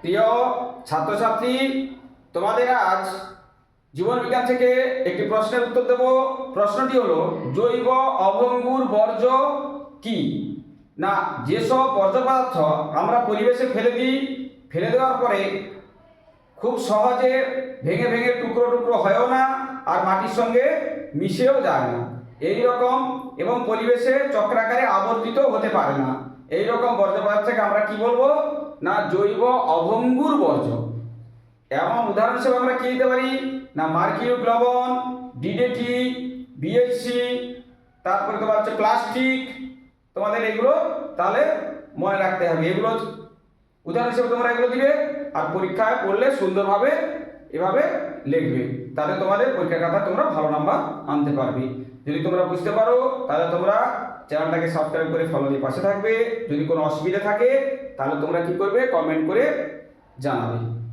প্রিয় ছাত্রছাত্রী, তোমাদের আজ জীবন বিজ্ঞান থেকে একটি প্রশ্নের উত্তর দেব। প্রশ্নটি হলো, জৈব অভঙ্গুর বর্জ্য কি? না, যেসব বর্জ্য পদার্থ আমরা পরিবেশে ফেলে দিই, ফেলে দেওয়ার পরে খুব সহজে ভেঙে ভেঙে টুকরো টুকরো হয়েও না আর মাটির সঙ্গে মিশেও যায় না। এই রকম এবং পরিবেশে চক্রাকারে আবর্তিত হতে পারে না। এই রকম বর্জ্য পদার্থকে আমরা কি বলব? না, জৈব অভঙ্গুর বর্জ্য। এমন উদাহরণ হিসেবে আমরা কি দিতে পারি? না মার্কিউক লবণ ডিডেটি বিএসসি তারপরে তোমার হচ্ছে প্লাস্টিক। তোমাদের এগুলো তাহলে মনে রাখতে হবে। এগুলো উদাহরণ হিসেবে তোমরা এগুলো দিবে। আর পরীক্ষায় পড়লে সুন্দরভাবে এভাবে লিখবে। তাহলে তোমাদের পরীক্ষার খাতা তোমরা ভালো নাম্বার আনতে পারবে। যদি তোমরা বুঝতে পারো, তাহলে তোমরা চ্যানেলটাকে সাবস্ক্রাইব করে ফলো দিয়ে পাশে থাকবে। যদি কোনো অসুবিধা থাকে, তাহলে তোমরা কি করবে? কমেন্ট করে জানাবে।